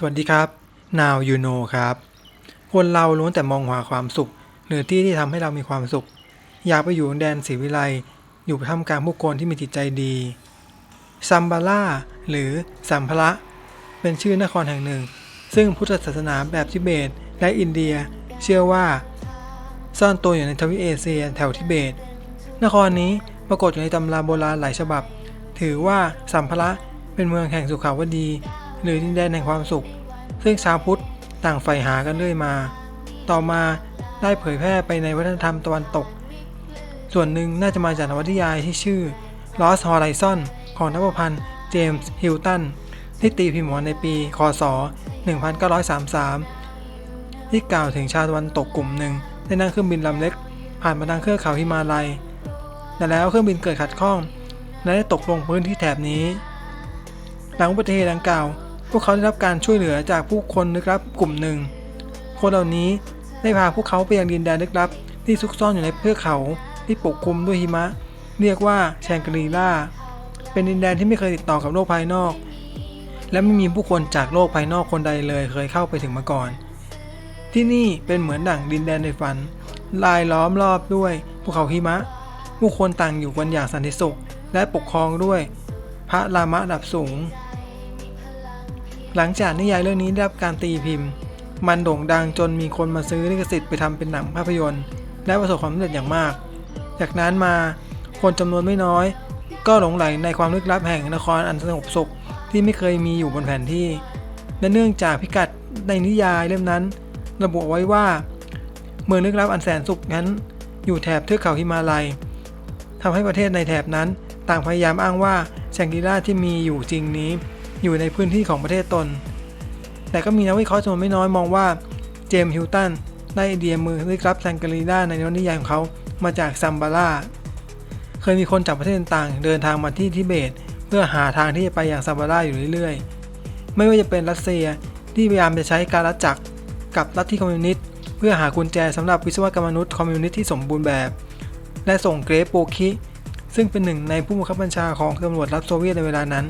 สวัสดีครับ Now you know ครับ คนเราล้วนแต่มองหาความสุข หรือที่ที่ทำให้เรามีความสุข อยากไปอยู่แดนศรีวิไลอยู่ท่ามกลางผู้คนที่มีจิตใจดีซัมบาล่าหรือสัมภระเป็นชื่อนครแห่งหนึ่ง ซึ่งพุทธศาสนาแบบทิเบต และอินเดีย เชื่อว่า ซ่อนตัวอยู่ในทวีปเอเชียแถวทิเบต นครนี้ปรากฏอยู่ในตำราโบราณหลายฉบับ ถือว่าสัมภระเป็นเมืองแห่งสุขาวดี หรือดินแดนแห่งความสุข ซึ่งชาวพุทธต่างใฝ่หากันเรื่อยมา ต่อมาได้เผยแพร่ไปในวัฒนธรรมตะวันตก ส่วนหนึ่งน่าจะมาจากนวนิยายที่ชื่อ Lost Horizon ของนักประพันธ์เจมส์ฮิลตันที่ตีพิมพ์ในปี คศ 1933 ที่กล่าวถึงชาวตะวันตกกลุ่มหนึ่งได้นั่งเครื่องบินลำเล็ก ผ่านมาทางเครือเขาฮิมาลัย แต่แล้วเครื่องบินเกิดขัดข้อง และได้ตกลงพื้นที่แถบนี้ หลังอุบัติเหตุดังกล่าว พวกเขาได้รับการช่วยเหลือจากผู้คนลึกลับกลุ่มหนึ่ง คนเหล่านี้ได้พาพวกเขาไปยังดินแดนลึกลับ ที่ซุกซ่อนอยู่ในเทือกเขาที่ปกคลุมด้วยหิมะ เรียกว่าแชงกรีล่า เป็นดินแดนที่ไม่เคยติดต่อกับโลกภายนอก และไม่มีผู้คนจากโลกภายนอกคนใดเลยเคยเข้าไปถึงมาก่อน ที่นี่เป็นเหมือนดั่งดินแดนในฝัน ลายล้อมรอบด้วยภูเขาหิมะ ผู้คนต่างอยู่กันอย่างสันติสุข และปกครองด้วย พระรามะระดับสูง หลังจากนิยายเรื่องนี้ได้รับการตีพิมพ์ มันโด่งดังจนมีคนมาซื้อลิขสิทธิ์ไปทำเป็นหนังภาพยนตร์ และประสบความสำเร็จอย่างมาก จากนั้นมาคนจำนวนไม่น้อย ก็หลงไหลในความลึกลับแห่งนครอันสงบสุขที่ไม่เคยมีอยู่บนแผนที่ และเนื่องจากพิกัดในนิยายเล่มนั้น ระบุไว้ว่า เมืองลึกลับอันแสนสุขนั้น อยู่แถบเทือกเขาฮิมาลัยทำให้ประเทศในแถบนั้น ต่างพยายามอ้างว่าแชงกรีลาที่มีอยู่จริงนี้ อยู่ในพื้นที่ของประเทศตน แต่ก็มีนักวิเคราะห์จำนวนไม่น้อยมองว่าเจมส์ฮิลตันได้ไอเดียมือลึกลับแชงกรีลาในนวนิยายของเขามาจากซัมบาร่าเคยมีคนจากประเทศต่างเดินทางมาที่ทิเบต เพื่อหาทางที่จะไปยังซัมบาร่าอยู่เรื่อยๆ ไม่ว่าจะเป็นรัสเซียที่พยายามจะใช้การรัฐจักรกับลัฐทธิคอมมิวนิสต์เพื่อหากุญแจสำหรับวิศวกรรมมนุษย์คอมมิวนิสต์ที่สมบูรณ์แบบ และส่งเกรฟโปคิ ซึ่งเป็นหนึ่งในผู้บังคับบัญชาของตำรวจรับโซเวียตในเวลานั้น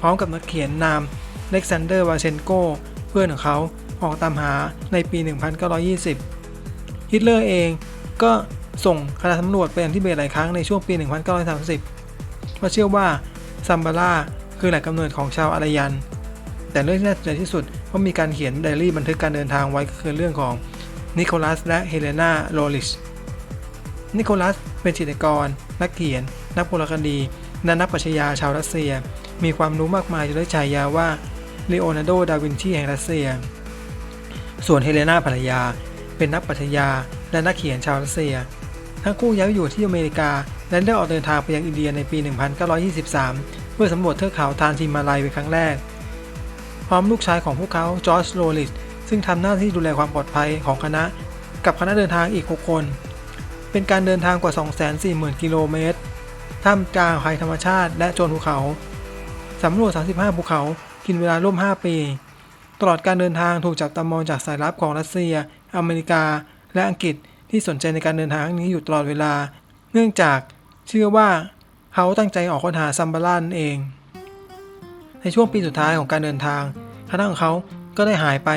พร้อมกับนักเขียนนามเล็กซานเดอร์วาเชนโกเพื่อนของเขาออกตามหาในปี 1920 ฮิตเลอร์เองก็ส่งคณะสำรวจไปยังทิเบตหลายครั้งในช่วงปี 1930เพราะเชื่อว่าซัมบาร่าคือแหล่งกำเนิดของชาวอารยัน แต่เรื่องที่น่าสนใจที่สุดเพราะมีการเขียนไดอารี่บันทึกการเดินทางไว้ก็คือเรื่องของนิโคลัสและเฮเลนาโรลิช นิโคลัสเป็นจิตรกร นักเขียน นักโบราณคดีและนักปรัชญาชาวรัสเซีย มีความรู้มากมายจนได้ฉายาว่าเลโอนาร์โด ดาวินชีแห่งรัสเซีย ส่วนเฮเลนาภรรยา เป็นนักปรัชญาและนักเขียนชาวรัสเซีย ทั้งคู่ย้ายไปอยู่ที่อเมริกา และได้ออกเดินทางไปยังอินเดียในปี 1923 เพื่อสำรวจเทือกเขาทานทิมาลัยเป็นครั้งแรก พร้อมลูกชายของพวกเขา จอร์จโรลิชซึ่งทำหน้าที่ดูแลความปลอดภัยของคณะ กับคณะเดินทางอีก 6 คน เป็นการเดินทางกว่า 240,000 กิโลเมตร ท่ามกลางภัยธรรมชาติและโจรภูเขา สำรวจ 35 ภูเขากินเวลาร่วม 5 ปี ตลอดการเดินทางถูกจับตามองจากสายลับของรัสเซีย อเมริกา และอังกฤษที่สนใจในการเดินทางนี้อยู่ตลอดเวลา เนื่องจากเชื่อว่าเขาตั้งใจออกค้นหาซัมบาลานนเอง ในช่วงปีสุดท้ายของการเดินทางคณะของเขาก็ได้หายไป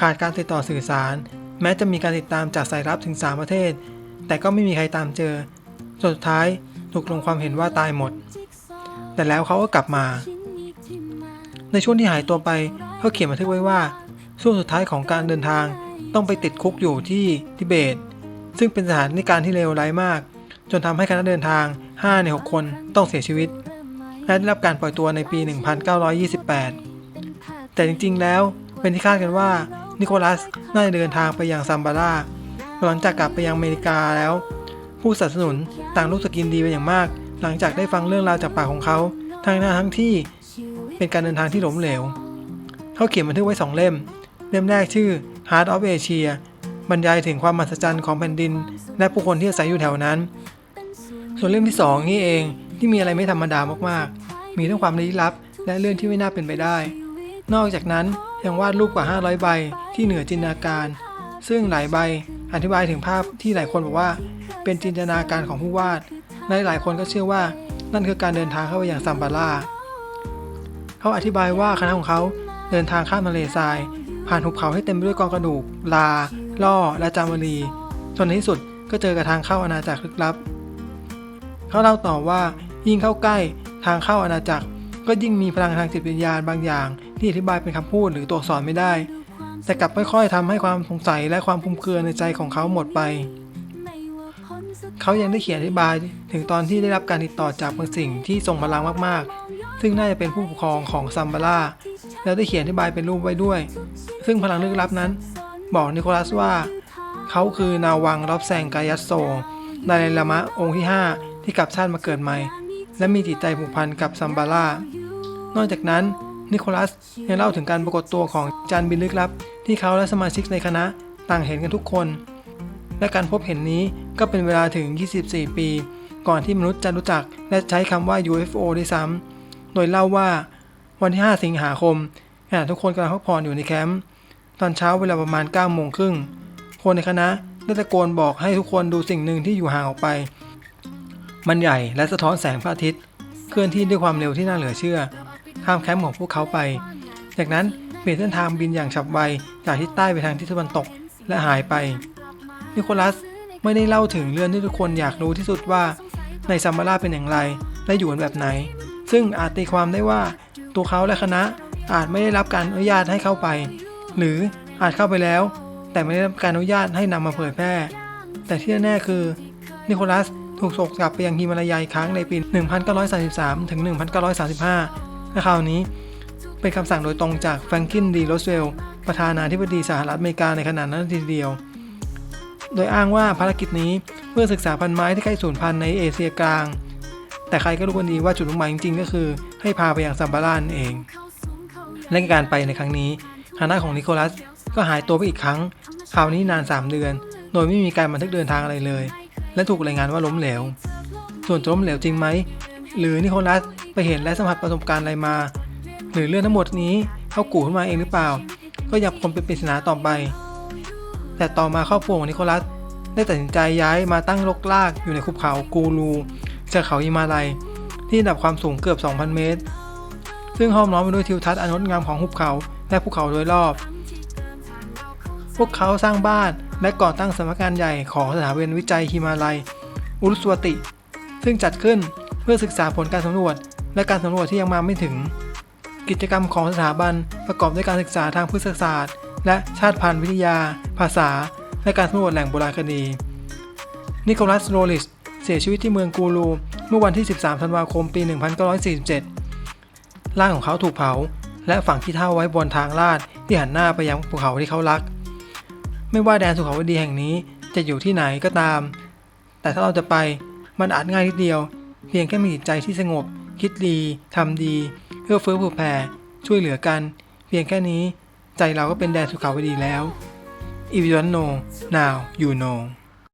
ขาดการติดต่อสื่อสาร แม้จะมีการติดตามจากสายลับถึง 3 ประเทศ แต่ก็ไม่มีใครตามเจอสุดท้ายถูกลงความเห็นว่าตายหมด แต่แล้วเขาก็กลับมา ในช่วงที่หายตัวไปเขาเขียนบันทึกไว้ว่า ช่วงสุดท้ายของการเดินทางต้องไปติดคุกอยู่ที่ทิเบต ซึ่งเป็นสถานการที่เลวร้ายมาก จนทำให้คณะเดินทาง 5 ใน 6 คนต้องเสียชีวิต และได้รับการปล่อยตัวในปี 1928 แต่จริงๆแล้วเป็นที่คาดกันว่านิโคลัสน่าจะเดินทางไปยังซัมบาร่า หลังจากกลับไปยังอเมริกาแล้ว ผู้สนับสนุนต่างรู้สึกยินดีเป็นอย่างมาก หลังจากได้ฟังเรื่องราวจากปากของเขาทั้งหน้าทั้งที่เป็นการเดินทางที่ล้มเหลว เขาเขียนบันทึกไว้2เล่ม เล่มแรกชื่อ Heart of Asia บรรยายถึงความมหัศจรรย์ของแผ่นดิน และผู้คนที่อาศัยอยู่แถวนั้น ส่วนเล่มที่2นี่เองที่มีอะไรไม่ธรรมดามากๆ มีทั้งความลี้ลับ และเรื่องที่ไม่น่าเป็นไปได้ นอกจากนั้นยังวาดรูปกว่า 500 ใบที่เหนือจินตนาการ ซึ่งหลายใบ อธิบายถึงภาพที่หลายคนบอกว่า เป็นจินตนาการของผู้วาดและหลายคนก็เชื่อว่านั่นคือการเดินทางเข้าไปอยังซัมบาร่าเขาอธิบายว่าคณะของเขาเดินทางข้ามทะเลทราย ผ่านหุบเขาให้เต็มไปด้วยกองกระดูก ลา ล่อ และจามรีจนในที่สุดก็เจอกับทางเข้าอาณาจักรลึกลับ เขาเล่าต่อว่ายิ่งเข้าใกล้ทางเข้าอาณาจักร ก็ยิ่งมีพลังทางจิตวิญญาณบางอย่าง ที่อธิบายเป็นคำพูดหรือตัวอักษรไม่ได้ แต่กลับค่อยๆทำให้ความสงสัยและความคลุมเครือในใจของเขาหมดไป เขายังได้เขียนอธิบายถึงตอนที่ได้รับการติดต่อจากบางสิ่งที่ทรงพลังมากๆ ซึ่งน่าจะเป็นผู้ปกครองของซัมบาร่าแล้วได้เขียนอธิบายเป็นรูปไว้ด้วย ซึ่งพลังลึกลับนั้น บอกนิโคลัสว่า เขาคือนาวังรับแซงกายัสโซไดาไลลามะองค์ที่ 5 ที่กลับชาติมาเกิดใหม่ และมีจิตใจผูกพันกับซัมบาร่านอกจากนั้นนิโคลัสยังเล่าถึงการปรากฏตัวของจานบินลึกลับ ที่เขาและสมาชิกในคณะต่างเห็นกันทุกคน และการพบเห็นนี้ก็เป็นเวลาถึง 24 ปี ก่อนที่มนุษย์จะรู้จักและใช้คำว่า UFO ด้วยซ้ำ โดยเล่าว่าวันที่ 5 สิงหาคมขณะทุกคนกำลังพักผ่อนอยู่ในแคมป์ตอนเช้าเวลาประมาณ9โมงครึ่งคนในคณะได้ตะโกนบอกให้ทุกคนดูสิ่งหนึ่งที่อยู่ห่างออกไป มันใหญ่และสะท้อนแสงพระอาทิตย์ เคลื่อนที่ด้วยความเร็วที่น่าเหลือเชื่อ ข้ามแคมป์ของพวกเขาไป จากนั้น เปลี่ยนเส้นทางบินอย่างฉับไวจากทิศใต้ไปทางทิศตะวันตกและหายไป นิโคลัสไม่ได้เล่าถึงเรื่องที่ทุกคนอยากรู้ที่สุดว่าในซัมบาร่าเป็นอย่างไรและอยู่กันแบบไหน ซึ่งอาจตีความได้ว่าตัวเขาและคณะอาจไม่ได้รับการอนุญาตให้เข้าไป หรืออาจเข้าไปแล้ว แต่ไม่ได้รับการอนุญาตให้นำมาเผยแพร่ แต่ที่แน่ๆคือนิโคลัสถูกส่งกลับไปยังฮิมาลายาอีกครั้งในปี 1933 ถึง 1935 และคราวนี้ เป็นคำสั่งโดยตรงจากแฟรงกินดีโรสเวลประธานาธิบดีสหรัฐอเมริกาในขณะนั้นทีเดียว โดยอ้างว่าภารกิจนี้เพื่อศึกษาพันธุ์ไม้ที่ใกล้สูญพันธุ์ในเอเชียกลาง แต่ใครก็รู้กันดีว่าจุดมุ่งหมายจริงๆ ก็คือให้พาไปยังซัมบาร่านั่นเอง และการไปในครั้งนี้คณะของนิโคลัสก็หายตัวไปอีกครั้ง คราวนี้นาน 3 เดือน โดยไม่มีการบันทึกเดินทางอะไรเลย และถูกรายงานว่าล้มเหลว ส่วนจะล้มเหลวจริงไหม หรือนิโคลัสไปเห็นและสัมผัสประสบการณ์อะไรมา หรือเรื่องทั้งหมดนี้เขากู่ขึ้นมาเองหรือเปล่า ก็ยังคงเป็นปริศนาต่อไป แต่ต่อมาครอบครัวของนิโคลัสได้ตัดสินใจย้ายมาตั้งรกรากอยู่ในภูเขากูรูจากเขาฮิมาลัย ที่ระดับความสูงเกือบ 2,000 เมตร ซึ่งห้อมล้อมไปด้วยทิวทัศน์อันงดงามของหุบเขาและภูเขาโดยรอบ พวกเขาสร้างบ้านและก่อตั้งสำนักงานใหญ่ของสถาบันวิจัยฮิมาลัย อุรุสวติ ซึ่งจัดขึ้นเพื่อศึกษาผลการสำรวจและการสำรวจที่ยังมาไม่ถึง กิจกรรมของสถาบันประกอบด้วยการศึกษาทางพฤกษศาสตร์ และชาติพันธุ์วิทยา ภาษา และการสำรวจแหล่งโบราณคดี นิโคลัสโรลิสเสียชีวิตที่เมืองกูรู เมื่อวันที่ 13 ธันวาคม ปี 1947 ร่างของเขาถูกเผา และฝังที่เท่าไว้บนทางลาดที่หันหน้าไปยังภูเขาที่เขารัก ไม่ว่าแดนสุขาวดีแห่งนี้จะอยู่ที่ไหนก็ตาม แต่ถ้าเราจะไปมันอาจง่ายนิดเดียว เพียงแค่มีจิตใจที่สงบ คิดดีทำดี เพื่อเฟื้อเผื่อแผ่ช่วยเหลือกัน เพียงแค่นี้ ใจเราก็เป็นแดนสุขาวดีแล้ว If you don't know now you know